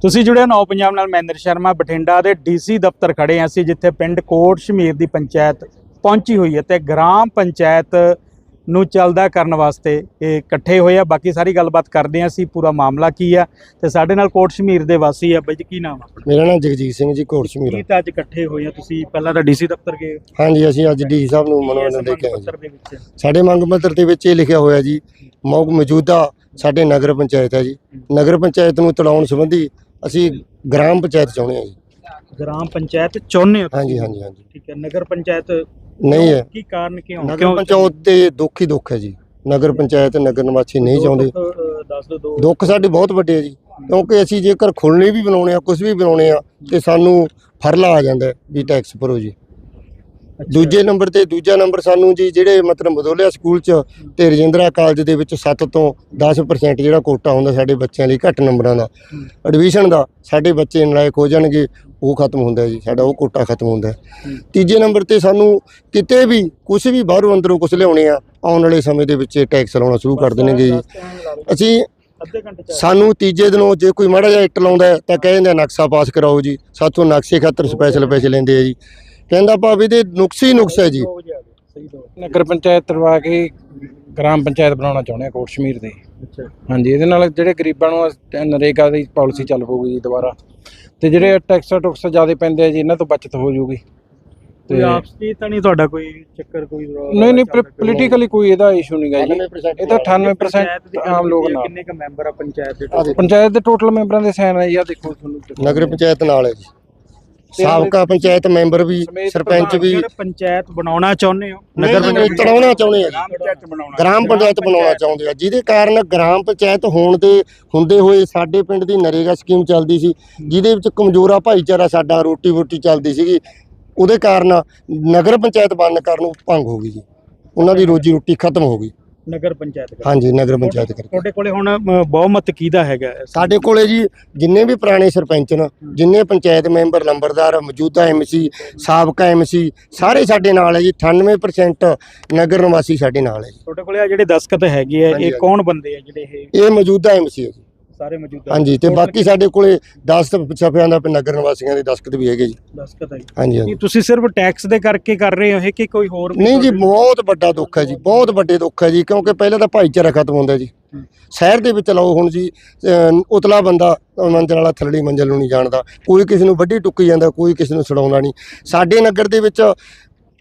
ਤੁਸੀਂ ਜੁੜੇ ਹੋ ਨੌ ਪੰਜਾਬ ਨਾਲ, ਮਹਿੰਦਰ ਸ਼ਰਮਾ, ਬਠਿੰਡਾ ਦੇ ਡੀਸੀ ਦਫ਼ਤਰ ਖੜੇ ਹਾਂ ਅਸੀਂ, ਜਿੱਥੇ ਪਿੰਡ ਕੋਟ ਸ਼ਮੀਰ ਦੀ ਪੰਚਾਇਤ ਪਹੁੰਚੀ ਹੋਈ ਹੈ ਤੇ ਗ੍ਰਾਮ ਪੰਚਾਇਤ ਨੂੰ ਚੱਲਦਾ ਕਰਨ ਵਾਸਤੇ ਇਹ ਇਕੱਠੇ ਹੋਏ ਆ। ਬਾਕੀ ਸਾਰੀ ਗੱਲਬਾਤ ਕਰਦੇ ਹਾਂ ਅਸੀਂ ਪੂਰਾ ਮਾਮਲਾ ਕੀ ਆ ਤੇ ਸਾਡੇ ਨਾਲ ਕੋਟ ਸ਼ਮੀਰ ਦੇ ਵਾਸੀ ਆ। ਬਾਈ ਜੀ ਕੀ ਨਾਮ ਆ ਮੇਰਾ ਨਾਮ ਜਗਜੀਤ ਸਿੰਘ ਜੀ ਕੋਟ ਸ਼ਮੀਰ ਕੀ ਤਾਂ ਅੱਜ ਇਕੱਠੇ ਹੋਏ ਆ ਤੁਸੀਂ? ਪਹਿਲਾਂ ਤਾਂ ਡੀਸੀ ਦਫ਼ਤਰ ਗਏ। ਹਾਂਜੀ ਅਸੀਂ ਅੱਜ ਡੀ ਸਾਹਿਬ ਨੂੰ ਮਨੋਰੰਜਨ ਦੇ ਕੇ ਆਏ ਜੀ। ਸਾਡੇ ਮੰਗ ਪੱਤਰ ਦੇ ਵਿੱਚ ਇਹ ਲਿਖਿਆ ਹੋਇਆ ਜੀ ਮੌਕ ਮੌਜੂਦਾ ਸਾਡੇ ਨਗਰ ਪੰਚਾਇਤ ਹੈ ਜੀ। ਨਗਰ ਪੰਚਾਇਤ ਨੂੰ ਤੜਾਉਣ ਸੰਬੰਧੀ ਅਸੀਂ ਗ੍ਰਾਮ ਪੰਚਾਇਤ ਚਾਹੁੰਦੇ ਹਾਂ ਜੀ। ਗ੍ਰਾਮ ਪੰਚਾਇਤ ਚਾਹੁੰਦੇ ਹੋ? ਹਾਂਜੀ ਹਾਂਜੀ ਹਾਂਜੀ। ਠੀਕ ਹੈ ਨਗਰ ਪੰਚਾਇਤ ਨਹੀਂ ਹੈ। ਕੀ ਕਾਰਨ ਕਿਉਂ? ਨਗਰ ਪੰਚਾਇਤ ਤੇ ਦੁੱਖ ਹੀ ਦੁੱਖ ਹੈ ਜੀ। ਨਗਰ ਪੰਚਾਇਤ ਨਗਰ ਨਿਵਾਸੀ ਨਹੀਂ ਚਾਹੁੰਦੇ। ਦੁੱਖ, ਅ, ਦੱਸ ਦਿਓ ਦੋ ਦੁੱਖ ਸਾਡੇ ਬਹੁਤ ਵੱਡੇ ਆ ਜੀ। ਕਿਉਂਕਿ ਅਸੀਂ ਜੇਕਰ ਖੁੱਲ੍ਹਣੇ ਵੀ ਬਣਾਉਣੇ ਆ ਕੁਝ ਵੀ ਬਣਾਉਣੇ ਆ ਤੇ ਸਾਨੂੰ ਫਰਲਾ ਆ ਜਾਂਦਾ ਹੈ ਵੀ ਟੈਕਸ ਭਰੋ ਜੀ। ਦੂਜੇ ਨੰਬਰ ਤੇ ਦੂਜਾ ਨੰਬਰ ਸਾਨੂੰ ਜੀ ਜਿਹੜੇ ਮਤਲਬ ਮਦੋਲਿਆ ਸਕੂਲ ਚ ਤੇ ਰਜਿੰਦਰਾ ਕਾਲਜ ਦੇ ਵਿੱਚ 7 ਤੋਂ 10% ਜਿਹੜਾ ਕੋਟਾ ਹੁੰਦਾ ਸਾਡੇ ਬੱਚਿਆਂ ਲਈ ਘੱਟ ਨੰਬਰਾਂ ਦਾ। ਐਡਮਿਸ਼ਨ ਦਾ ਸਾਡੇ ਬੱਚੇ ਨਲਾਇਕ ਹੋ ਜਾਣਗੇ ਉਹ ਖਤਮ ਹੁੰਦਾ ਜੀ ਸਾਡਾ ਉਹ ਕੋਟਾ ਖਤਮ ਹੁੰਦਾ। ਤੀਜੇ ਨੰਬਰ ਤੇ ਸਾਨੂੰ ਕਿਤੇ ਵੀ ਕੁਝ ਵੀ ਬਾਹਰੋਂ ਅੰਦਰੋਂ ਕੁਝ ਲਿਆਉਣੇ ਆ ਆਉਣ ਵਾਲੇ ਸਮੇਂ ਦੇ ਵਿੱਚ ਟੈਕਸ ਲਾਉਣਾ ਸ਼ੁਰੂ ਕਰ ਦੇਣਗੇ ਜੀ। ਅਸੀਂ ਸਾਨੂੰ ਤੀਜੇ ਦਿਨੋਂ ਜੇ ਕੋਈ ਮਾੜਾ ਜਿਹਾ ਇੱਟ ਲਾਉਂਦਾ ਤਾਂ ਕਹਿੰਦੇ ਨਕਸ਼ਾ ਪਾਸ ਕਰਾਓ ਜੀ ਸਾਥੋਂ ਨਕਸ਼ੇ ਖਾਤਰ ਸਪੈਸ਼ਲ ਪੈਸੇ ਲੈਂਦੇ ਆ ਜੀ। ਕਹਿੰਦਾ ਭਾਵੇਂ ਇਹਦੇ ਨੁਕਸ ਹੀ ਨੁਕਸ ਹੈ ਜੀ। ਦੋ ਦੋ ਨਗਰ ਪੰਚਾਇਤ ਤਰਵਾ ਕੇ ਗ੍ਰਾਮ ਪੰਚਾਇਤ ਬਣਾਉਣਾ ਚਾਹੁੰਦੇ ਆ ਕੋਟ ਸ਼ਮੀਰ ਦੇ। ਹਾਂਜੀ ਇਹਦੇ ਨਾਲ ਜਿਹੜੇ ਗਰੀਬਾਂ ਨੂੰ ਨਰੇਗਾ ਦੀ ਪਾਲਿਸੀ ਚੱਲ ਪਊਗੀ ਜੀ ਦੁਬਾਰਾ। ਤੇ ਜਿਹੜੇ ਟੈਕਸ ਟੁਕਸ ਜ਼ਿਆਦਾ ਪੈਂਦੇ ਆ ਜੀ ਇਹਨਾਂ ਤੋਂ ਬਚਤ ਹੋ ਕੋਈ ਤੇ ਆਪਸ ਤਾਂ ਨਹੀਂ ਤੁਹਾਡਾ ਕੋਈ ਚੱਕਰ ਕੋਈ ਨਹੀਂ ਨਹੀਂ? ਪੋਲੀਟੀਕਲੀ ਕੋਈ ਇਹਦਾ ਇਸ਼ੂ ਨਹੀਂਗਾ ਜੀ। 98% ਇਹ ਤਾਂ ਪੰਚਾਇਤ 98% ਦੀ ਗੱਲ ਆਮ ਲੋਕ ਨਾਲ। ਕਿੰਨੇ ਕ ਮੈਂਬਰ ਆ ਪੰਚਾਇਤ ਦੇ ਪੰਚਾਇਤ ਦੇ ਟੋਟਲ ਮੈਂਬਰਾਂ ਦੇ ਸਾਈਨ ਆ ਜੀ ਆ ਦੇਖੋ ਤੁਹਾਨੂੰ। ਨਗਰ ਪੰਚਾਇਤ ਨਾਲ ਹੈ ਜੀ। ਸਾਬਕਾ ਪੰਚਾਇਤ ਮੈਂਬਰ ਵੀ ਸਰਪੰਚ ਵੀ ਪੰਚਾਇਤ ਬਣਾਉਣਾ ਚਾਹੁੰਦੇ ਹੋ? ਨਗਰ ਪੰਚਾਇਤ ਚਲਾਉਣਾ ਚਾਹੁੰਦੇ ਆ ਗ੍ਰਾਮ ਪੰਚਾਇਤ ਬਣਾਉਣਾ ਚਾਹੁੰਦੇ ਆ। ਜਿਹਦੇ ਕਾਰਨ ਗ੍ਰਾਮ ਪੰਚਾਇਤ ਹੋਣ ਦੇ ਹੁੰਦੇ ਹੋਏ ਸਾਡੇ ਪਿੰਡ ਦੀ ਨਰੇਗਾ ਸਕੀਮ ਚੱਲਦੀ ਸੀ ਜਿਹਦੇ ਵਿੱਚ ਕਮਜ਼ੋਰਾ ਭਾਈਚਾਰਾ ਸਾਡਾ ਰੋਟੀ ਰੋਟੀ ਚੱਲਦੀ ਸੀਗੀ। ਉਹਦੇ ਕਾਰਨ ਨਗਰ ਪੰਚਾਇਤ ਬਣਨ ਕਾਰਨ ਭੰਗ ਹੋ ਗਈ ਜੀ। ਉਹਨਾਂ ਦੀ ਰੋਜੀ ਰੋਟੀ ਖਤਮ ਹੋ ਗਈ। ਨਗਰ ਪੰਚਾਇਤ ਕਰਕੇ। ਹਾਂਜੀ ਨਗਰ ਪੰਚਾਇਤ ਕਰਕੇ। ਤੁਹਾਡੇ ਕੋਲੇ ਹੁਣ ਬਹੁਮਤ ਕਿਹਦਾ ਹੈਗਾ? ਸਾਡੇ ਕੋਲੇ ਜੀ ਜਿੰਨੇ ਵੀ ਪੁਰਾਣੇ ਸਰਪੰਚ ਨੇ ਜਿੰਨੇ ਪੰਚਾਇਤ ਮੈਂਬਰ ਲੰਬਰਦਾਰ ਮੌਜੂਦਾ ਐਮਸੀ ਸਾਬਕਾ ਐਮਸੀ ਸਾਰੇ ਸਾਡੇ ਨਾਲ ਹੈ ਜੀ। 98% ਨਗਰ ਨਿਵਾਸੀ ਸਾਡੇ ਨਾਲ ਹੈ ਜੀ। ਤੁਹਾਡੇ ਕੋਲੇ ਆ ਜਿਹੜੇ ਦਸਖਤ ਹੈਗੇ ਆ ਹਾਂਜੀ, ਇਹ ਹਾਂਜੀ। ਕੌਣ ਬੰਦੇ ਆ ਜਿਹੜੇ ਇਹ? ਇਹ ਮੌਜੂਦਾ ਐਮਸੀ ਹੈ ਜੀ। ਸਾਰੇ ਮੌਜੂਦ ਹਾਂਜੀ ਤੇ ਬਾਕੀ ਸਾਡੇ ਕੋਲੇ 10 ਸਫਿਆਂ ਦਾ ਨਗਰ ਨਿਵਾਸੀਆਂ ਦੇ ਦਸਖਤ ਵੀ ਹੈਗੇ ਜੀ। ਦਸਖਤ ਹੈ ਹਾਂਜੀ ਹਾਂਜੀ। ਤੁਸੀਂ ਸਿਰਫ ਟੈਕਸ ਦੇ ਕਰਕੇ ਕਰ ਰਹੇ ਹੋ ਇਹ ਕਿ ਕੋਈ ਹੋਰ ਨਹੀਂ ਜੀ ਬਹੁਤ ਵੱਡਾ ਦੁੱਖ ਹੈ ਜੀ ਬਹੁਤ ਵੱਡੇ ਦੁੱਖ ਹੈ ਜੀ ਕਿਉਂਕਿ ਪਹਿਲਾਂ ਤਾਂ ਭਾਈਚਾਰਾ ਖਤਮ ਹੁੰਦਾ ਜੀ। ਸ਼ਹਿਰ ਦੇ ਵਿੱਚ ਲਾਓ ਹੁਣ ਜੀ ਉਤਲਾ ਬੰਦਾ ਮੰਜ਼ਲ ਵਾਲਾ ਥੱਲੜੀ ਮੰਜ਼ਲ ਨੂੰ ਨਹੀਂ ਜਾਣਦਾ। ਕੋਈ ਕਿਸੇ ਨੂੰ ਵੱਢੀ ਟੁੱਕੀ ਜਾਂਦਾ ਕੋਈ ਕਿਸੇ ਨੂੰ ਛਡਾਉਂਦਾ ਨਹੀਂ। ਸਾਡੇ ਨਗਰ ਦੇ ਵਿੱਚ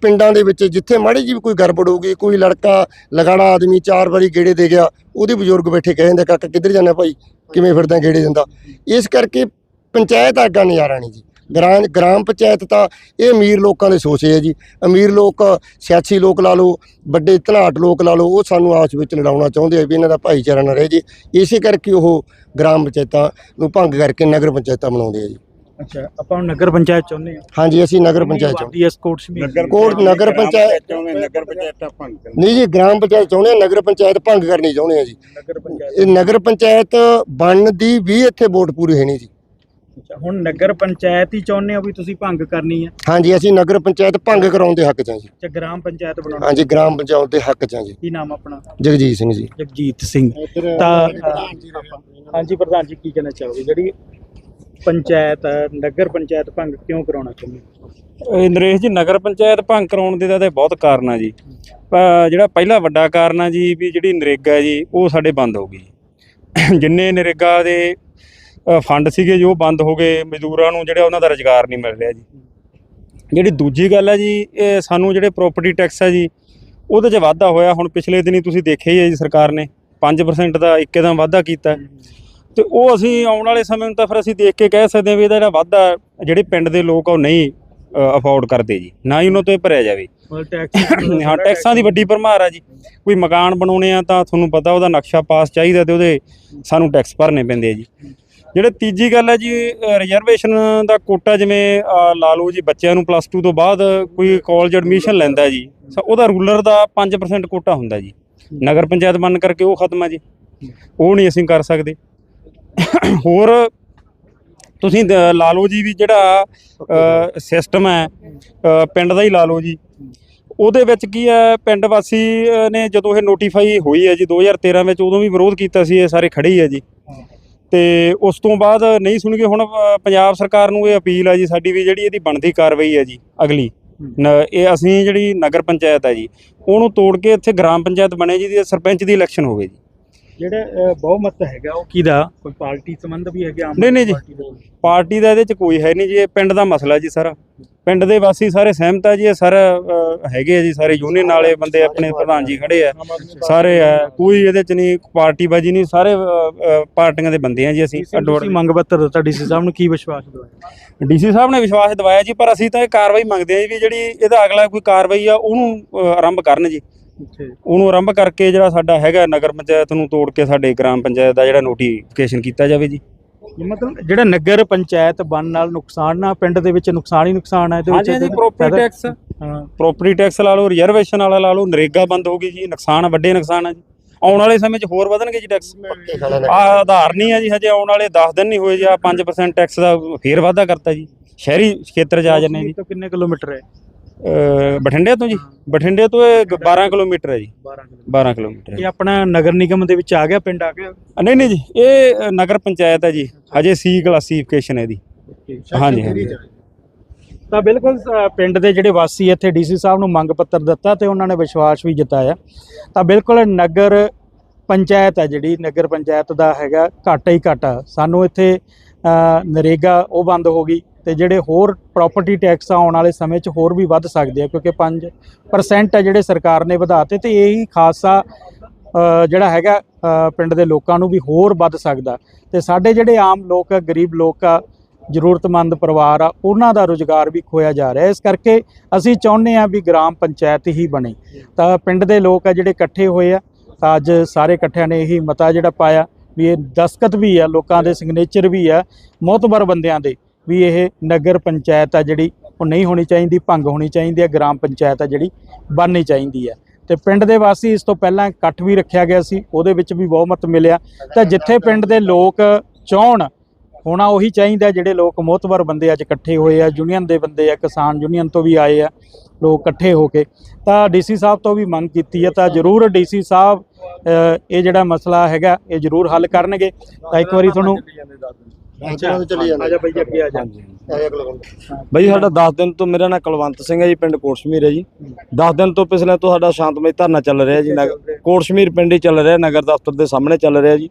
ਪਿੰਡਾਂ ਦੇ ਵਿੱਚ ਜਿੱਥੇ ਮਾੜੀ ਜੀ ਵੀ ਕੋਈ ਗੜਬੜ ਹੋ ਗਈ, ਕੋਈ ਲੜਕਾ ਲਗਾੜਾ ਆਦਮੀ ਚਾਰ ਵਾਰੀ ਗੇੜੇ ਦੇ ਗਿਆ, ਉਹਦੇ ਬਜ਼ੁਰਗ ਬੈਠੇ ਕਹਿ ਜਾਂਦੇ ਕਾਕਾ, ਕਿੱਧਰ ਜਾਂਦਾ ਭਾਈ? ਕਿਵੇਂ ਫਿਰਦਾ ਗੇੜੇ ਦਿੰਦਾ? ਇਸ ਕਰਕੇ ਪੰਚਾਇਤ ਆਗਾ ਨਜ਼ਾਰਾ ਨਹੀਂ ਜੀ। ਗ੍ਰਾਮ ਗ੍ਰਾਮ ਪੰਚਾਇਤ ਤਾਂ ਇਹ ਅਮੀਰ ਲੋਕਾਂ ਦੇ ਸੋਚੇ ਆ ਜੀ। ਅਮੀਰ ਲੋਕ ਸਿਆਸੀ ਲੋਕ ਲਾ ਲਓ, ਵੱਡੇ ਧਨਾਟ ਲੋਕ ਲਾ ਲਓ, ਉਹ ਸਾਨੂੰ ਆਪਸ ਵਿੱਚ ਲੜਾਉਣਾ ਚਾਹੁੰਦੇ ਆ ਵੀ ਇਹਨਾਂ ਦਾ ਭਾਈਚਾਰਾ ਨਾ ਰਹਿ ਜੇ। ਇਸੇ ਕਰਕੇ ਉਹ ਗ੍ਰਾਮ ਪੰਚਾਇਤਾਂ ਨੂੰ ਭੰਗ ਕਰਕੇ ਨਗਰ ਪੰਚਾਇਤਾਂ ਬਣਾਉਂਦੇ ਆ ਜੀ। ਅੱਛਾ ਆਪਾਂ ਹੁਣ ਨਗਰ ਪੰਚਾਇਤ ਚਾਹੁੰਦੇ ਹਾਂ। ਹਾਂਜੀ ਅਸੀਂ ਨਗਰ ਪੰਚਾਇਤ ਚਾਹੁੰਦੇ ਐਸ ਕੋਟ ਸਮੀਰ ਕੋਟ ਨਗਰ ਪੰਚਾਇਤ ਨਗਰ ਪੰਚਾਇਤਾਂ ਭੰਗ ਨਹੀਂ ਜੀ ਗ੍ਰਾਮ ਪੰਚਾਇਤ ਚਾਹੁੰਦੇ ਆ ਨਗਰ ਪੰਚਾਇਤ ਭੰਗ ਕਰਨੀ ਚਾਹੁੰਦੇ ਆ ਜੀ। ਨਗਰ ਪੰਚਾਇਤ ਇਹ ਨਗਰ ਪੰਚਾਇਤ ਬਣਨ ਦੀ ਵੀ ਇੱਥੇ ਵੋਟ ਪੂਰੀ ਹੈ ਨਹੀਂ ਜੀ ਹੁਣ ਨਗਰ ਪੰਚਾਇਤ ਹੀ ਚਾਹੁੰਦੇ ਹੋ ਵੀ ਤੁਸੀਂ ਭੰਗ ਕਰਨੀ ਹੈ? ਹਾਂਜੀ ਅਸੀਂ ਨਗਰ ਪੰਚਾਇਤ ਭੰਗ ਕਰਾਉਣ ਦੇ ਹੱਕ 'ਚ ਹਾਂ ਜੀ। ਤੇ ਗ੍ਰਾਮ ਪੰਚਾਇਤ ਬਣਾਉਣਾ ਹਾਂਜੀ ਗ੍ਰਾਮ ਪੰਚਾਇਤ ਦੇ ਹੱਕ 'ਚ ਹਾਂ ਜੀ। ਕੀ ਨਾਮ ਆਪਣਾ? ਜਗਜੀਤ ਸਿੰਘ ਜੀ। ਜਗਜੀਤ ਸਿੰਘ। ਤਾਂ ਹਾਂਜੀ ਪ੍ਰਧਾਨ ਜੀ ਕੀ ਕਹਿਣਾ ਚਾਹੋਗੇ? ਜਿਹੜੀ ਪੰਚਾਇਤ ਹੈ, ਨਗਰ ਪੰਚਾਇਤ ਭੰਗ ਕਿਉਂ ਕਰਾਉਣਾ ਚਾਹੁੰਦੇ ਹੋ? ਇਹ ਨਰੇਸ਼ ਜੀ ਨਗਰ ਪੰਚਾਇਤ ਭੰਗ ਕਰਾਉਣ ਦੇ ਤਾਂ ਤੇ ਬਹੁਤ ਕਾਰਨ ਆ ਜੀ। ਪਰ ਜਿਹੜਾ ਪਹਿਲਾ ਵੱਡਾ ਕਾਰਨ ਆ ਜੀ ਵੀ ਜਿਹੜੀ ਨਰੇਗਾ ਜੀ ਉਹ ਸਾਡੇ ਬੰਦ ਹੋ ਗਈ ਜਿੰਨੇ ਨਰੇਗਾ ਦੇ ਅ, ਫੰਡ ਸੀਗੇ ਜੋ ਬੰਦ ਹੋ ਗਏ ਮਜ਼ਦੂਰਾਂ ਨੂੰ ਜਿਹੜਾ ਉਹਨਾਂ ਦਾ ਰੁਜ਼ਗਾਰ ਨਹੀਂ ਮਿਲ ਰਿਹਾ ਜੀ। ਜਿਹੜੀ ਦੂਜੀ ਗੱਲ ਹੈ ਜੀ ਇਹ ਸਾਨੂੰ ਜਿਹੜੇ ਪ੍ਰਾਪਰਟੀ ਟੈਕਸ ਹੈ ਜੀ ਉਹਦੇ 'ਚ ਵਾਧਾ ਹੋਇਆ। ਹੁਣ ਪਿਛਲੇ ਦਿਨੀ ਤੁਸੀਂ ਦੇਖਿਆ ਹੀ ਹੈ ਜੀ ਸਰਕਾਰ ਨੇ 5% ਦਾ ਇੱਕਦਮ ਵਾਧਾ ਕੀਤਾ। ਤੇ ਉਹ ਅਸੀਂ ਆਉਣ ਵਾਲੇ ਸਮੇਂ ਨੂੰ ਤਾਂ ਫਿਰ ਅਸੀਂ ਦੇਖ ਕੇ ਕਹਿ ਸਕਦੇ ਹਾਂ ਵੀ ਇਹਦਾ ਜਿਹੜਾ ਵਾਧਾ ਜਿਹੜੇ ਪਿੰਡ ਦੇ ਲੋਕ ਆ ਉਹ ਨਹੀਂ ਅਫੋਰਡ ਕਰਦੇ ਜੀ। ਨਾ ਹੀ ਉਹਨਾਂ ਤੋਂ ਇਹ ਭਰਿਆ ਜਾਵੇ। ਹਾਂ ਟੈਕਸਾਂ ਦੀ ਵੱਡੀ ਭਰਮਾਰ ਆ ਜੀ। ਕੋਈ ਮਕਾਨ ਬਣਾਉਣੇ ਆ ਤਾਂ ਤੁਹਾਨੂੰ ਪਤਾ ਉਹਦਾ ਨਕਸ਼ਾ ਪਾਸ ਚਾਹੀਦਾ ਤੇ ਉਹਦੇ ਸਾਨੂੰ ਟੈਕਸ ਭਰਨੇ ਪੈਂਦੇ ਆ ਜੀ। ਜਿਹੜੇ ਤੀਜੀ ਗੱਲ ਹੈ ਜੀ ਰਿਜ਼ਰਵੇਸ਼ਨ ਦਾ ਕੋਟਾ ਜਿਵੇਂ ਲਾ ਲਓ ਜੀ ਬੱਚਿਆਂ ਨੂੰ ਪਲੱਸ 2 ਤੋਂ ਬਾਅਦ ਕੋਈ ਕਾਲਜ ਐਡਮਿਸ਼ਨ ਲੈਂਦਾ ਜੀ ਉਹਦਾ ਰੂਲਰ ਦਾ 5% ਕੋਟਾ ਹੁੰਦਾ ਜੀ। ਨਗਰ ਪੰਚਾਇਤ ਬਣ ਕਰਕੇ ਉਹ ਖਤਮ ਆ ਜੀ। ਉਹ ਨਹੀਂ ਅਸੀਂ ਕਰ ਸਕਦੇ। ਹੋਰ ਤੁਸੀਂ ਲਾ ਲਓ ਜੀ ਵੀ ਜਿਹੜਾ ਸਿਸਟਮ ਹੈ ਪਿੰਡ ਦਾ ਹੀ ਲਾ ਲਓ ਜੀ। ਉਹਦੇ ਵਿੱਚ ਕੀ ਹੈ, ਪਿੰਡ ਵਾਸੀ ਨੇ ਜਦੋਂ ਇਹ ਨੋਟੀਫਾਈ ਹੋਈ ਹੈ ਜੀ 2013 ਵਿੱਚ, ਉਦੋਂ ਵੀ ਵਿਰੋਧ ਕੀਤਾ ਸੀ, ਇਹ ਸਾਰੇ ਖੜੇ ਹੀ ਹੈ ਜੀ। ਤੇ ਉਸ ਤੋਂ ਬਾਅਦ ਨਹੀਂ ਸੁਣਗੇ, ਹੁਣ ਪੰਜਾਬ ਸਰਕਾਰ ਨੂੰ ਇਹ ਅਪੀਲ ਹੈ ਜੀ, ਸਾਡੀ ਵੀ ਜਿਹੜੀ ਇਹਦੀ ਬਣਦੀ ਕਾਰਵਾਈ ਹੈ ਜੀ, ਅਗਲੀ। ਨ- ਇਹ ਅਸੀਂ ਜਿਹੜੀ ਨਗਰ ਪੰਚਾਇਤ ਹੈ ਜੀ, ਉਹਨੂੰ ਤੋੜ ਕੇ ਇੱਥੇ ਗ੍ਰਾਮ ਪੰਚਾਇਤ ਬਣੇ ਜੀ ਦੀ ਸਰਪੰਚ ਦੀ ਇਲੈਕਸ਼ਨ ਹੋਵੇ ਜੀ। ਜਿਹੜਾ ਬਹੁਮਤ ਹੈਗਾ ਉਹ ਕਿਹਦਾ ਕੋਈ ਪਾਰਟੀ ਸੰਬੰਧ ਵੀ ਹੈਗੇ ਆਮ ਨਹੀਂ, ਨਹੀਂ ਜੀ। ਪਾਰਟੀ ਦੇ? ਪਾਰਟੀ ਦਾ ਇਹਦੇ ਚ ਕੋਈ ਹੈ ਨਹੀਂ ਜੀ ਇਹ ਪਿੰਡ ਦਾ ਮਸਲਾ ਜੀ ਸਾਰਾ। ਪਿੰਡ ਦੇ ਵਾਸੀ ਸਾਰੇ ਸਹਿਮਤ ਆ ਜੀ ਇਹ ਸਰ ਹੈਗੇ ਆ ਜੀ ਸਾਰੇ ਯੂਨੀਅਨ ਵਾਲੇ ਬੰਦੇ ਆਪਣੇ ਪ੍ਰਧਾਨ ਜੀ ਖੜੇ ਆ। ਸਾਰੇ ਆ ਕੋਈ ਇਹਦੇ ਚ ਨਹੀਂ ਪਾਰਟੀ ਬਾਜੀ ਨਹੀਂ ਸਾਰੇ ਅ, ਅ, ਪਾਰਟੀਆਂ ਦੇ ਬੰਦੇ ਆ ਜੀ ਅਸੀਂ ਤੁਸੀਂ ਮੰਗ ਪੱਤਰ ਦਿੱਤਾ ਡੀਸੀ ਸਾਹਿਬ ਨੂੰ ਕੀ ਵਿਸ਼ਵਾਸ ਦਵਾਇਆ? ਡੀਸੀ ਸਾਹਿਬ ਨੇ ਵਿਸ਼ਵਾਸ ਦਿਵਾਇਆ ਜੀ ਪਰ ਅਸੀਂ ਤਾਂ ਇਹ ਕਾਰਵਾਈ ਮੰਗਦੇ ਆ ਜੀ ਵੀ ਜਿਹੜੀ ਇਹਦਾ ਅਗਲਾ ਕੋਈ ਕਾਰਵਾਈ ਆ ਉਹਨੂੰ ਅ, ਆਰੰਭ ਕਰਨ ਜੀ। ਉਹਨੂੰ ਆਰੰਭ ਕਰਕੇ ਜਿਹੜਾ ਸਾਡਾ ਹੈਗਾ ਨਗਰ ਪੰਚਾਇਤ ਨੂੰ ਤੋੜ ਕੇ ਸਾਡੇ ਗ੍ਰਾਮ ਪੰਚਾਇਤ ਦਾ ਜਿਹੜਾ ਨੋਟੀਫਿਕੇਸ਼ਨ ਕੀਤਾ ਜਾਵੇ ਜੀ। ਮਤਲਬ ਜਿਹੜਾ ਨਗਰ ਪੰਚਾਇਤ ਬਣਨ ਨਾਲ ਨੁਕਸਾਨ ਨਾ ਪਿੰਡ ਦੇ ਵਿੱਚ ਨੁਕਸਾਨ ਹੀ ਨੁਕਸਾਨ ਹੈ ਇਹਦੇ ਵਿੱਚ ਹਾਂਜੀ ਪ੍ਰੋਪਰਟੀ ਟੈਕਸ ਹਾਂ। ਪ੍ਰੋਪਰਟੀ ਟੈਕਸ ਲਾ ਲਓ ਰਿਜ਼ਰਵੇਸ਼ਨ ਵਾਲਾ ਲਾ ਲਓ ਨਰੇਗਾ ਬੰਦ ਹੋ ਗਈ ਜੀ ਨੁਕਸਾਨ ਵੱਡੇ ਨੁਕਸਾਨ ਆ ਜੀ। ਆਉਣ ਵਾਲੇ ਸਮੇਂ 'ਚ ਹੋਰ ਵਧਣਗੇ ਜੀ ਟੈਕਸ ਆ ਆਧਾਰ ਨਹੀਂ ਆ ਜੀ ਹਜੇ ਆਉਣ ਵਾਲੇ 10 ਦਿਨ ਨਹੀਂ ਹੋਏ ਜੀ ਆ 5% ਟੈਕਸ ਦਾ ਫੇਰ ਵਾਧਾ ਕਰਤਾ ਜੀ। ਸ਼ਹਿਰੀ ਖੇਤਰ 'ਚ ਆ ਜਾਂਦੇ ਜੀ। ਕਿੰਨੇ ਕਿਲੋਮੀਟਰ ਹੈ? ਬਠਿੰਡੇ ਤੋਂ ਜੀ? ਬਠਿੰਡੇ ਤੋਂ ਇਹ 12 ਕਿਲੋਮੀਟਰ ਹੈ ਜੀ। 12 ਕਿਲੋਮੀਟਰ। 12 ਕਿਲੋਮੀਟਰ ਇਹ ਆਪਣਾ ਨਗਰ ਨਿਗਮ ਦੇ ਵਿੱਚ ਆ ਗਿਆ ਪਿੰਡ ਆ ਗਿਆ? ਨਹੀਂ ਨਹੀਂ ਜੀ ਇਹ ਨਗਰ ਪੰਚਾਇਤ ਹੈ ਜੀ। ਹਜੇ ਸੀ ਕਲਾਸੀਫਿਕੇਸ਼ਨ ਹੈ ਦੀ ਹਾਂਜੀ ਹਾਂਜੀ। ਤਾਂ ਬਿਲਕੁਲ ਪਿੰਡ ਦੇ ਜਿਹੜੇ ਵਾਸੀ ਇੱਥੇ ਡੀਸੀ ਸਾਹਿਬ ਨੂੰ ਮੰਗ ਪੱਤਰ ਦਿੱਤਾ ਤੇ ਉਹਨਾਂ ਨੇ ਵਿਸ਼ਵਾਸ ਵੀ ਜਤਾਇਆ। ਤਾਂ ਬਿਲਕੁਲ ਨਗਰ ਪੰਚਾਇਤ ਹੈ ਜਿਹੜੀ ਨਗਰ ਪੰਚਾਇਤ ਦਾ ਹੈਗਾ ਘਾਟਾ ਹੀ ਘਾਟਾ। ਸਾਨੂੰ ਇੱਥੇ ਨਰੇਗਾ ਉਹ ਬੰਦ ਹੋ ਗਈ। ਤੇ ਜਿਹੜੇ ਹੋਰ ਪ੍ਰਾਪਰਟੀ ਟੈਕਸ ਆਉਣ ਵਾਲੇ ਸਮੇਂ 'ਚ ਹੋਰ ਵੀ ਵੱਧ ਸਕਦੇ ਆ, ਕਿਉਂਕਿ 5% ਆ ਜਿਹੜੇ ਸਰਕਾਰ ਨੇ ਵਧਾਤੇ ਤੇ ਇਹੀ ਖਾਸਾ ਜਿਹੜਾ ਹੈਗਾ ਪਿੰਡ ਦੇ ਲੋਕਾਂ ਨੂੰ ਵੀ ਹੋਰ ਵੱਧ ਸਕਦਾ। ਤੇ ਸਾਡੇ ਜਿਹੜੇ ਆਮ ਲੋਕ ਆ, ਗਰੀਬ ਲੋਕ ਆ, ਜ਼ਰੂਰਤਮੰਦ ਪਰਿਵਾਰ ਆ, ਉਹਨਾਂ ਦਾ ਰੁਜ਼ਗਾਰ ਵੀ ਖੋਇਆ ਜਾ ਰਿਹਾ। ਇਸ ਕਰਕੇ ਅਸੀਂ ਚਾਹੁੰਦੇ ਆ ਵੀ ਗ੍ਰਾਮ ਪੰਚਾਇਤ ਹੀ ਬਣੇ। ਤਾਂ ਪਿੰਡ ਦੇ ਲੋਕ ਆ ਜਿਹੜੇ ਇਕੱਠੇ ਹੋਏ ਆ, ਤਾਂ ਅੱਜ ਸਾਰੇ ਇਕੱਠਿਆਂ ਨੇ ਇਹੀ ਮਤਾ ਜਿਹੜਾ ਪਾਇਆ ਵੀ ਇਹ ਦਸਤਖਤ ਵੀ ਆ, ਲੋਕਾਂ ਦੇ ਸਿਗਨੇਚਰ ਵੀ ਆ ਮੋਤਬਰ ਬੰਦਿਆਂ ਦੇ। ਵੀ ਇਹ ਨਗਰ ਪੰਚਾਇਤ ਆ ਜਿਹੜੀ, ਉਹ ਨਹੀਂ ਹੋਣੀ ਚਾਹੀਦੀ, ਭੰਗ ਹੋਣੀ ਚਾਹੀਦੀ ਹੈ ਗ੍ਰਾਮ ਪੰਚਾਇਤ ਆ ਜਿਹੜੀ, ਬਣਨੀ ਚਾਹੀਦੀ ਹੈ ਤੇ ਪਿੰਡ ਦੇ ਵਾਸੀ ਇਸ ਤੋਂ ਪਹਿਲਾਂ ਇਕੱਠ ਵੀ ਰੱਖਿਆ ਗਿਆ ਸੀ, ਉਹਦੇ ਵਿੱਚ ਵੀ ਬਹੁਮਤ ਮਿਲਿਆ। ਤਾਂ ਜਿੱਥੇ ਪਿੰਡ ਦੇ ਲੋਕ ਚਾਹਣ ਹੋਣਾ ਉਹੀ ਚਾਹੀਦਾ ਜਿਹੜੇ ਲੋਕ ਮੋਤਬਰ ਬੰਦੇ ਅੱਜ ਇਕੱਠੇ ਹੋਏ ਆ, ਯੂਨੀਅਨ ਦੇ ਬੰਦੇ ਆ, ਕਿਸਾਨ ਯੂਨੀਅਨ ਤੋਂ ਵੀ ਆਏ ਆ, ਲੋਕ ਇਕੱਠੇ ਹੋ ਕੇ। ਤਾਂ ਡੀਸੀ ਸਾਹਿਬ ਤੋਂ ਵੀ ਮੰਗ ਕੀਤੀ ਹੈ ਤਾਂ ਜ਼ਰੂਰ ਡੀਸੀ ਸਾਹਿਬ ਇਹ ਜਿਹੜਾ ਮਸਲਾ ਹੈਗਾ, ਇਹ ਜ਼ਰੂਰ ਹੱਲ ਕਰਨਗੇ। ਤਾਂ ਇੱਕ ਵਾਰੀ ਤੁਹਾਨੂੰ ਚੱਲੀ ਜਾਂਦਾ। ਆਜਾ ਬਈ ਅੱਗੇ ਆ ਜਾ। ਆਇਆ ਅਗਲਾ ਬੰਦਾ ਬਈ ਸਾਡਾ 10 ਦਿਨ ਤੋਂ ਮੇਰਾ ਨਾਂ ਕੁਲਵੰਤ ਸਿੰਘ ਹੈ ਜੀ ਪਿੰਡ ਕੋਟਸ਼ਮੀਰ ਹੈ ਜੀ। 10 ਦਿਨ ਤੋਂ ਪਿਛਲੇ ਤੋਂ ਸਾਡਾ ਸ਼ਾਂਤਮਈ ਧਰਨਾ ਚੱਲ ਰਿਹਾ ਜੀ ਨਗਰ ਕੋਟਸ਼ਮੀਰ ਪਿੰਡ ਹੀ ਚੱਲ ਰਿਹਾ ਨਗਰ ਦਫ਼ਤਰ ਦੇ ਸਾਹਮਣੇ ਚੱਲ ਰਿਹਾ ਜੀ।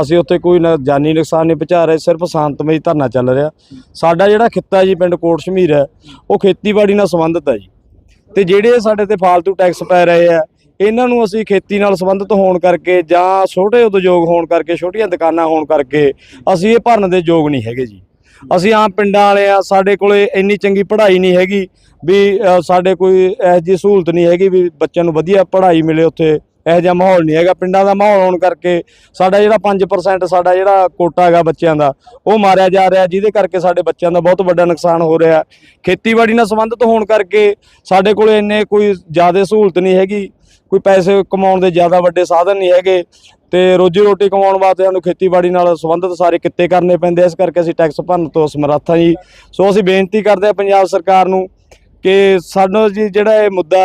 ਅਸੀਂ ਉੱਥੇ ਕੋਈ ਨਾ ਜਾਨੀ ਨੁਕਸਾਨ ਨਹੀਂ ਪਹੁੰਚਾ ਰਹੇ ਸਿਰਫ ਸ਼ਾਂਤਮਈ ਧਰਨਾ ਚੱਲ ਰਿਹਾ। ਸਾਡਾ ਜਿਹੜਾ ਖਿੱਤਾ ਜੀ ਪਿੰਡ ਕੋਟਸ਼ਮੀਰ ਹੈ ਉਹ ਖੇਤੀਬਾੜੀ ਨਾਲ ਸੰਬੰਧਿਤ ਹੈ ਜੀ। ਤੇ ਜਿਹੜੇ ਸਾਡੇ ਤੇ ਫਾਲਤੂ ਟੈਕਸ ਪੈ ਰਹੇ ਆ ਇਹਨਾਂ ਨੂੰ ਅਸੀਂ ਖੇਤੀ ਨਾਲ ਸੰਬੰਧਿਤ ਹੋਣ ਕਰਕੇ ਜਾਂ ਛੋਟੇ ਉਦਯੋਗ ਹੋਣ ਕਰਕੇ, ਛੋਟੀਆਂ ਦੁਕਾਨਾਂ ਹੋਣ ਕਰਕੇ ਅਸੀਂ ਇਹ ਭਰਨ ਦੇ ਯੋਗ ਨਹੀਂ ਹੈਗੇ ਜੀ। ਅਸੀਂ ਆਮ ਪਿੰਡਾਂ ਵਾਲੇ ਆ, ਸਾਡੇ ਕੋਲੇ ਇੰਨੀ ਚੰਗੀ ਪੜ੍ਹਾਈ ਨਹੀਂ ਹੈਗੀ ਵੀ ਸਾਡੇ ਕੋਈ ਇਹੋ ਜਿਹੀ ਸਹੂਲਤ ਨਹੀਂ ਹੈਗੀ ਵੀ ਬੱਚਿਆਂ ਨੂੰ ਵਧੀਆ ਪੜ੍ਹਾਈ ਮਿਲੇ ਉੱਥੇ। ਇਹੋ ਜਿਹਾ ਮਾਹੌਲ ਨਹੀਂ ਹੈਗਾ। ਪਿੰਡਾਂ ਦਾ ਮਾਹੌਲ ਹੋਣ ਕਰਕੇ ਸਾਡਾ ਜਿਹੜਾ 5% ਸਾਡਾ ਜਿਹੜਾ ਕੋਟਾ ਹੈਗਾ ਬੱਚਿਆਂ ਦਾ, ਉਹ ਮਾਰਿਆ ਜਾ ਰਿਹਾ, ਜਿਹਦੇ ਕਰਕੇ ਸਾਡੇ ਬੱਚਿਆਂ ਦਾ ਬਹੁਤ ਵੱਡਾ ਨੁਕਸਾਨ ਹੋ ਰਿਹਾ। ਖੇਤੀਬਾੜੀ ਨਾਲ ਸੰਬੰਧਿਤ ਹੋਣ ਕਰਕੇ ਸਾਡੇ ਕੋਲ ਇੰਨੇ ਕੋਈ ਜ਼ਿਆਦਾ ਸਹੂਲਤ ਨਹੀਂ ਹੈਗੀ। ਕੋਈ ਪੈਸੇ ਕਮਾਉਣ ਦੇ ਜ਼ਿਆਦਾ ਵੱਡੇ ਸਾਧਨ ਨਹੀਂ ਹੈਗੇ ਤੇ ਰੋਜੀ ਰੋਟੀ ਕਮਾਉਣ ਵਾਸਤੇ ਸਾਨੂੰ ਖੇਤੀਬਾੜੀ ਨਾਲ ਸੰਬੰਧਿਤ ਸਾਰੇ ਕਿੱਤੇ ਕਰਨੇ ਪੈਂਦੇ ਇਸ ਕਰਕੇ ਅਸੀਂ ਟੈਕਸ ਭਰਨ ਤੋਂ ਸਮਰੱਥ ਹਾਂ ਜੀ। ਸੋ ਅਸੀਂ ਬੇਨਤੀ ਕਰਦੇ ਹਾਂ ਪੰਜਾਬ ਸਰਕਾਰ ਨੂੰ ਕਿ ਸਾਡਾ ਜੀ ਜਿਹੜਾ ਇਹ ਮੁੱਦਾ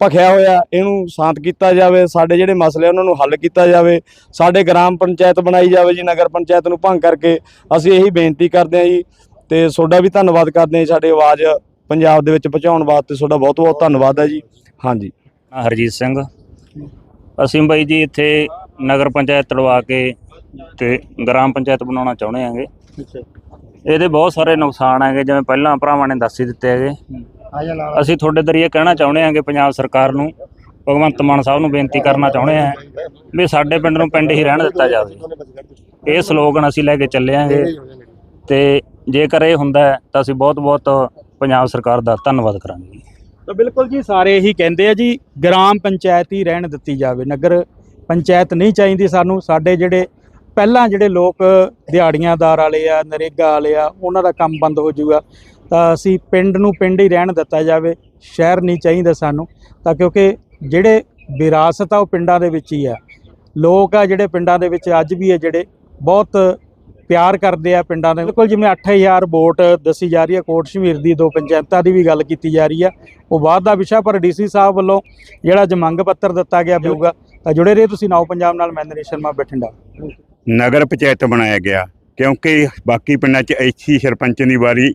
ਭਖਿਆ ਹੋਇਆ ਇਹਨੂੰ ਸ਼ਾਂਤ ਕੀਤਾ ਜਾਵੇ ਸਾਡੇ ਜਿਹੜੇ ਮਸਲੇ ਉਹਨਾਂ ਨੂੰ ਹੱਲ ਕੀਤਾ ਜਾਵੇ ਸਾਡੇ ਗ੍ਰਾਮ ਪੰਚਾਇਤ ਬਣਾਈ ਜਾਵੇ ਜੀ ਨਗਰ ਪੰਚਾਇਤ ਨੂੰ ਭੰਗ ਕਰਕੇ ਅਸੀਂ ਇਹੀ ਬੇਨਤੀ ਕਰਦੇ ਹਾਂ ਜੀ। ਤੇ ਤੁਹਾਡਾ ਵੀ ਧੰਨਵਾਦ ਕਰਦੇ ਹਾਂ ਜੀ, ਸਾਡੀ ਆਵਾਜ਼ ਪੰਜਾਬ ਦੇ ਵਿੱਚ ਪਹੁੰਚਾਉਣ ਵਾਸਤੇ ਤੁਹਾਡਾ ਬਹੁਤ ਬਹੁਤ ਧੰਨਵਾਦ ਹੈ ਜੀ। ਹਾਂਜੀ। ਨਾਂ ਹਰਜੀਤ ਸਿੰਘ। ਅਸੀਂ ਬਾਈ ਜੀ ਇੱਥੇ ਨਗਰ ਪੰਚਾਇਤ ਤੜਵਾ ਕੇ ਤੇ ਗ੍ਰਾਮ ਪੰਚਾਇਤ ਬਣਾਉਣਾ ਚਾਹੁੰਦੇ ਆਂਗੇ ਇਹਦੇ ਬਹੁਤ ਸਾਰੇ ਨੁਕਸਾਨ ਹੈਗੇ ਜਿਵੇਂ ਪਹਿਲਾਂ ਭਰਾਵਾਂ ਨੇ ਦੱਸ ਹੀ ਦਿੱਤੇ ਹੈਗੇ। ਅਸੀਂ ਤੁਹਾਡੇ ਦਰੀਏ ਕਹਿਣਾ ਚਾਹੁੰਦੇ ਆਂਗੇ ਪੰਜਾਬ ਸਰਕਾਰ ਨੂੰ ਭਗਵੰਤ ਮਾਨ ਸਾਹਿਬ ਨੂੰ ਬੇਨਤੀ ਕਰਨਾ ਚਾਹੁੰਦੇ ਆਂ ਵੀ ਸਾਡੇ ਪਿੰਡ ਨੂੰ ਪਿੰਡ ਹੀ ਰਹਿਣ ਦਿੱਤਾ ਜਾਵੇ। ਇਹ ਸਲੋਗਨ ਅਸੀਂ ਲੈ ਕੇ ਚੱਲੇ ਆਂਗੇ ਤੇ ਜੇਕਰ ਇਹ ਹੁੰਦਾ ਤਾਂ ਅਸੀਂ ਬਹੁਤ ਬਹੁਤ ਪੰਜਾਬ ਸਰਕਾਰ ਦਾ ਧੰਨਵਾਦ ਕਰਾਂਗੇ। ਤਾਂ ਬਿਲਕੁਲ ਜੀ, ਸਾਰੇ ਇਹੀ ਕਹਿੰਦੇ ਆ ਜੀ, ਗ੍ਰਾਮ ਪੰਚਾਇਤ ਹੀ ਰਹਿਣ ਦਿੱਤੀ ਜਾਵੇ। ਨਗਰ ਪੰਚਾਇਤ ਨਹੀਂ ਚਾਹੀਦੀ ਸਾਨੂੰ। ਸਾਡੇ ਜਿਹੜੇ ਪਹਿਲਾਂ ਜਿਹੜੇ ਲੋਕ ਦਿਹਾੜੀਆਂਦਾਰ ਵਾਲੇ ਆ, ਨਰੇਗਾ ਵਾਲੇ ਆ, ਉਹਨਾਂ ਦਾ ਕੰਮ ਬੰਦ ਹੋ ਜਾਊਗਾ। ਤਾਂ ਅਸੀਂ ਪਿੰਡ ਨੂੰ ਪਿੰਡ ਹੀ ਰਹਿਣ ਦਿੱਤਾ ਜਾਵੇ। ਸ਼ਹਿਰ ਨਹੀਂ ਚਾਹੀਦਾ ਸਾਨੂੰ। ਤਾਂ ਕਿਉਂਕਿ ਜਿਹੜੇ ਵਿਰਾਸਤ ਆ, ਉਹ ਪਿੰਡਾਂ ਦੇ ਵਿੱਚ ਹੀ ਆ। ਲੋਕ ਆ ਜਿਹੜੇ ਪਿੰਡਾਂ ਦੇ ਵਿੱਚ ਅੱਜ ਵੀ ਆ, ਜਿਹੜੇ ਬਹੁਤ ਪਿਆਰ ਕਰਦੇ ਆ ਪਿੰਡਾਂ ਦੇ। ਬਿਲਕੁਲ ਜਿਵੇਂ 8000 ਵੋਟ ਦੱਸੀ ਜਾ ਰਹੀ ਹੈ ਕੋਟ ਸ਼ਮੀਰ ਦੀ ਦੋ ਪੰਚਾਇਤਾਂ ਦੀ ਵੀ ਗੱਲ ਕੀਤੀ ਜਾ ਰਹੀ ਆ ਉਹ ਬਾਅਦ ਦਾ ਵਿਸ਼ਾ, ਪਰ ਡੀਸੀ ਸਾਹਿਬ ਵੱਲੋਂ ਜਿਹੜਾ ਜਮੰਗ ਪੱਤਰ ਦਿੱਤਾ ਗਿਆ ਹੋਊਗਾ ਤਾਂ ਜੁੜੇ ਰਹੇ ਤੁਸੀਂ ਨਾਓ ਪੰਜਾਬ ਨਾਲ, ਮੈਂ ਨਰੇਸ਼ ਸ਼ਰਮਾ ਬਠਿੰਡਾ ਨਗਰ ਪੰਚਾਇਤ ਬਣਾਇਆ ਗਿਆ, ਕਿਉਂਕਿ ਬਾਕੀ ਪਿੰਡਾਂ 'ਚ ਐਸੀ ਸਰਪੰਚ ਦੀ ਵਾਰੀ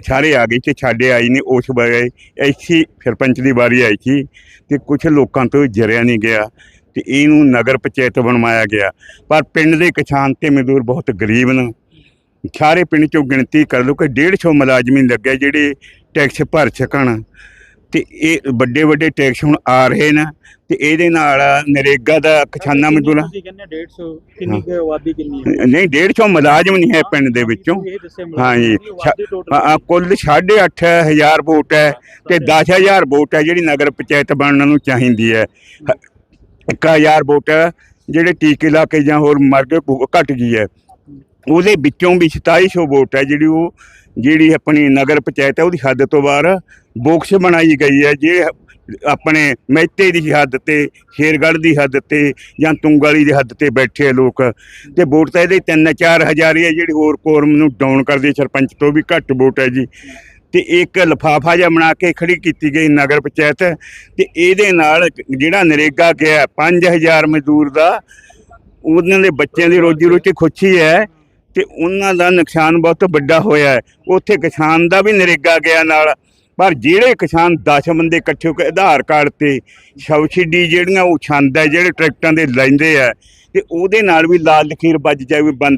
ਸਾਰੇ ਆ ਗਏ ਤੇ ਛਾੜੇ ਆਈ ਨਹੀਂ ਉਸ ਵੇਲੇ ਐਸੀ ਸਰਪੰਚ ਦੀ ਵਾਰੀ ਆਈ ਸੀ, ਤੇ ਕੁਝ ਲੋਕਾਂ ਤੋਂ ਜਰਿਆ ਨਹੀਂ ਗਿਆ। ਤੇ ਇਹਨੂੰ ਨਗਰ ਪੰਚਾਇਤ ਬਣਵਾਇਆ ਗਿਆ। ਪਰ ਪਿੰਡ ਦੇ ਕਿਸਾਨ ਤੇ ਮਜ਼ਦੂਰ ਬਹੁਤ ਗਰੀਬ ਨੇ। ਸਾਰੇ ਪਿੰਡ 'ਚੋਂ ਗਿਣਤੀ ਕਰ ਲਓ ਕਿ 150 ਮੁਲਾਜ਼ਮੀ ਲੱਗੇ ਜਿਹੜੇ ਟੈਕਸ ਭਰ ਸਕਣ। ਤੇ ਇਹ ਵੱਡੇ ਵੱਡੇ ਟੈਕਸ ਹੁਣ ਆ ਰਹੇ ਨੇ ਤੇ ਇਹਦੇ ਨਾਲ ਨਰੇਗਾ ਦਾ ਕਿਸਾਨਾਂ ਮਜ਼ਦੂਰਾਂ ਤੁਸੀਂ ਕਹਿੰਦੇ 150 ਕਿੰਨੀ ਕੁ ਆਬਾਦੀ ਕਿੰਨੀ ਹੈ? ਨਹੀਂ 150 ਮੁਲਾਜ਼ਮ ਨਹੀਂ ਹੈ ਪਿੰਡ ਦੇ ਵਿੱਚੋਂ। ਹਾਂਜੀ। ਕੁੱਲ 8500 ਵੋਟ ਹੈ ਤੇ 10000 ਵੋਟ ਹੈ ਜਿਹੜੀ ਨਗਰ ਪੰਚਾਇਤ ਬਣਨ ਨੂੰ ਚਾਹੀਦੀ ਹੈ। 1000 ਵੋਟ ਹੈ ਜਿਹੜੇ ਟੀਕੇ ਲਾ ਕੇ ਜਾਂ ਹੋਰ ਮਰ ਕੇ ਘਟ ਗਈ ਹੈ। ਉਹਦੇ ਵਿੱਚੋਂ ਵੀ 2700 ਵੋਟ ਹੈ, ਜਿਹੜੀ ਉਹ, ਜਿਹੜੀ ਆਪਣੀ ਨਗਰ ਪੰਚਾਇਤ ਹੈ, ਉਹਦੀ ਹੱਦ ਤੋਂ ਬਾਹਰ ਬੋਕਸ ਬਣਾਈ ਗਈ ਹੈ, ਜੇ ਆਪਣੇ ਮਹਿਤੇ ਦੀ ਹੱਦ ਤੇ ਸ਼ੇਰਗੜ੍ਹ ਦੀ ਹੱਦ ਤੇ ਜਾਂ ਤੁੰਗਾਲੀ ਦੀ ਹੱਦ ਤੇ ਬੈਠੇ ਆ ਲੋਕ। ਤੇ ਵੋਟ ਤਾਂ ਇਹਦੇ 3-4 ਹਜ਼ਾਰ ਹੀ ਹੈ ਜਿਹੜੀ ਹੋਰ ਕੋਰਮ ਨੂੰ ਡਾਊਨ ਕਰਦੀ, ਸਰਪੰਚ ਤੋਂ ਵੀ ਘੱਟ ਵੋਟ ਹੈ ਜੀ। ਤੇ ਇੱਕ ਲਫਾਫਾ ਜਿਹਾ ਬਣਾ ਕੇ ਖੜੀ ਕੀਤੀ ਗਈ ਨਗਰ ਪੰਚਾਇਤ। ਤੇ ਇਹਦੇ ਨਾਲ ਜਿਹੜਾ ਨਰੇਗਾ ਗਿਆ 5000 ਮਜ਼ਦੂਰ ਦਾ, ਉਹਨਾਂ ਦੇ ਬੱਚਿਆਂ ਦੀ ਰੋਜੀ ਰੋਟੀ ਖੁਸ਼ੀ ਹੈ ਤੇ ਉਹਨਾਂ ਦਾ ਨੁਕਸਾਨ ਬਹੁਤ ਵੱਡਾ ਹੋਇਆ ਹੈ। ਉੱਥੇ ਕਿਸਾਨ ਦਾ ਵੀ ਨਰੇਗਾ ਗਿਆ ਨਾਲ, ਪਰ ਜਿਹੜੇ ਕਿਸਾਨ 10 ਬੰਦੇ ਇਕੱਠੇ ਹੋ ਕੇ ਆਧਾਰ ਕਾਰਡ ਤੇ ਸਬਸਿਡੀ ਜਿਹੜੀਆਂ ਉਹ ਛੰਦ ਹੈ, ਜਿਹੜੇ ਟਰੈਕਟਰਾਂ ਦੇ ਲੈਂਦੇ ਆ, ਤੇ ਉਹਦੇ ਨਾਲ ਵੀ ਲਾਲ ਲਖੀਰ ਵੱਜ ਜਾਵੇ ਬੰਦ